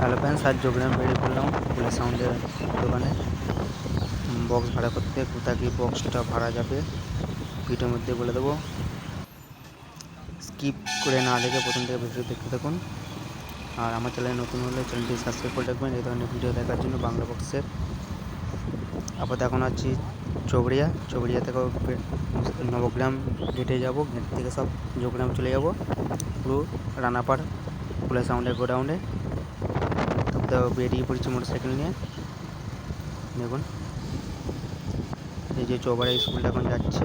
Hello friends, আজ যোগরাম বেরিয়ে পড়লাম। ফুলের সাউন্ডের দোকানে। বক্স ভাড়া করতে কোথা কি বক্সটা ভাড়া যাবে, ভিডিওর মধ্যে বলে দেবো। স্কিপ করে না দেখে প্রথম থেকে ভিডিও দেখতে থাকুন। আর আমার চ্যানেলে নতুন হলে চ্যানেলটি সাবস্ক্রাইব করে রাখবেন। এই ধরনের ভিডিও দেখার জন্য বাংলা বক্সের আপাতত এখন আছি চৌড়িয়া চৌড়িয়া থেকে নবগ্রাম গেটে যাব। গেট থেকে সব যোগগ্রাম চলে যাব। পুরো রানাপাড় ফুলের সাউন্ডের গোডাউনে তো বেরিয়ে পড়েছি মোটর সাইকেল নিয়ে। দেখুন। এই যে চৌবাড়া স্কুলটা এখন যাচ্ছে।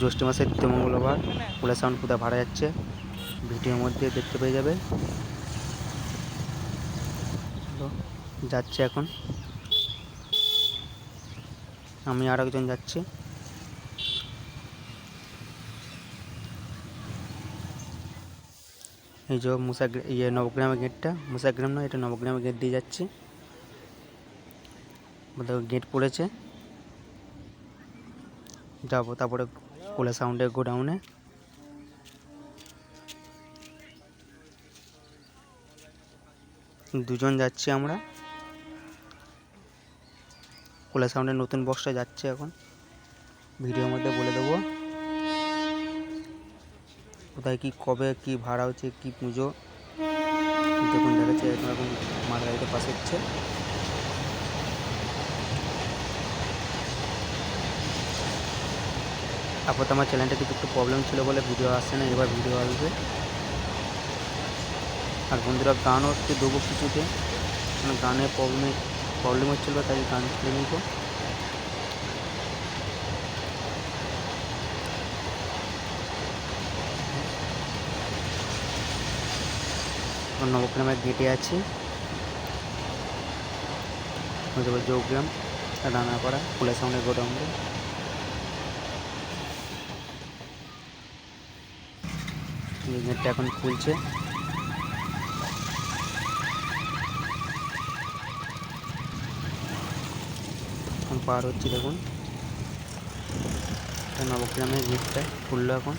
জ্যৈষ্ঠ মাসের দ্বিতীয় মঙ্গলবার ফুলের সাউন্ড কোথায় ভাড়া যাচ্ছে? ভিডিওর মধ্যে দেখতে পেয়ে যাবে। যাচ্ছে এখন। আমি আর একজন যাচ্ছি। এই যে মুসা ইয়ে নবগ্রামের গেটটা মুসাগ্রাম নয়, এটা নবগ্রামের গেট দিয়ে যাচ্ছি। গেট পড়েছে। যাব তারপরে কোলা সাউন্ডের গোডাউনে। দুজন যাচ্ছি আমরা। কোলা সাউন্ডের নতুন বক্সটা যাচ্ছে এখন। ভিডিওর মধ্যে বলে দেবো। কোথায়, কি কবে, কি ভাড়া হচ্ছে, কি পুজো? দেখুন দেখাচ্ছে, এখন মার গাড়িতে পাশে হচ্ছে। আপাতত আমার চ্যানেলটা কিছু একটু প্রবলেম ছিল বলে ভিডিও আসছে না, এবার ভিডিও আসবে। আর বন্ধুরা, গানও একটু দেবো কিছুতে। গানের প্রবলেম প্রবলেম হচ্ছিল, তাই গান ছেড়ে নিব। এখন গেটে আছি। হচ্ছে যোগগ্রাম রানাপাড়া, ফুলের সামনে গোডাউনে গেটটা এখন খুলছে। এখন পার হচ্ছে দেখুন। নবগ্রামের গেটটা খুললো এখন।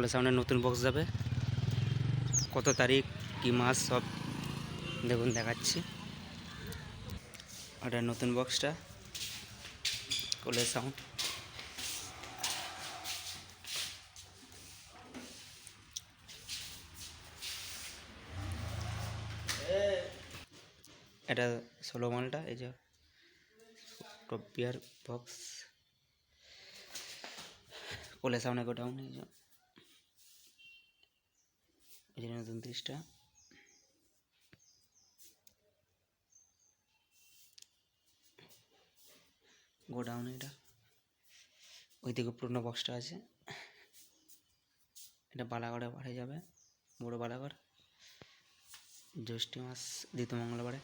কলের সামনে নতুন বক্স যাবে। কত তারিখ, কি মাস, সব দেখুন, দেখাচ্ছি। ওটা নতুন বক্সটা কলের সাউন্ড এটা ষোলো মালটা, এই যে টপিয়ার বক্স কোলে সামনে গোডাউন এই যে। নতুন তিরিশটা। গোডাউন এটা। ওই দিকে পুরনো বক্সটা আছে। এটা বালাগড়ে বাড়ে যাবে, বড় বালাগড়। জ্যৈষ্ঠ মাস দ্বিতীয় মঙ্গলবারে।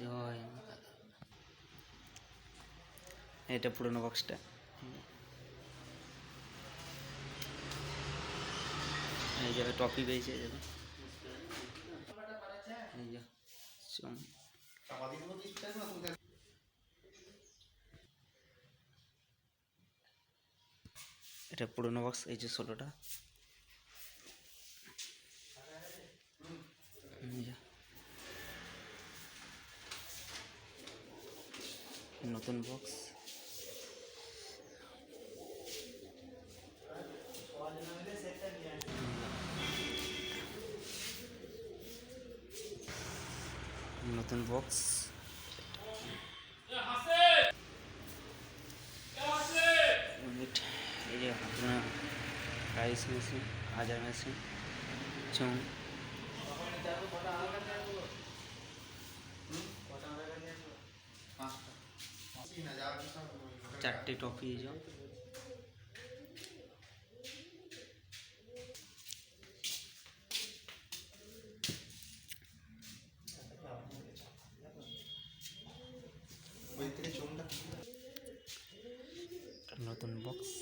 জয় এটা পুরনো বক্সটা এই যে টপি পেয়েছে এটা পুরনো বক্স এই যে ষোলোটা। নতুন বক্স নতুন বক্স মিনিট এই যে আপনার রাইস মেশিন হাজার মেশিন চুন চারটে টপি এই যে নতুন বক্স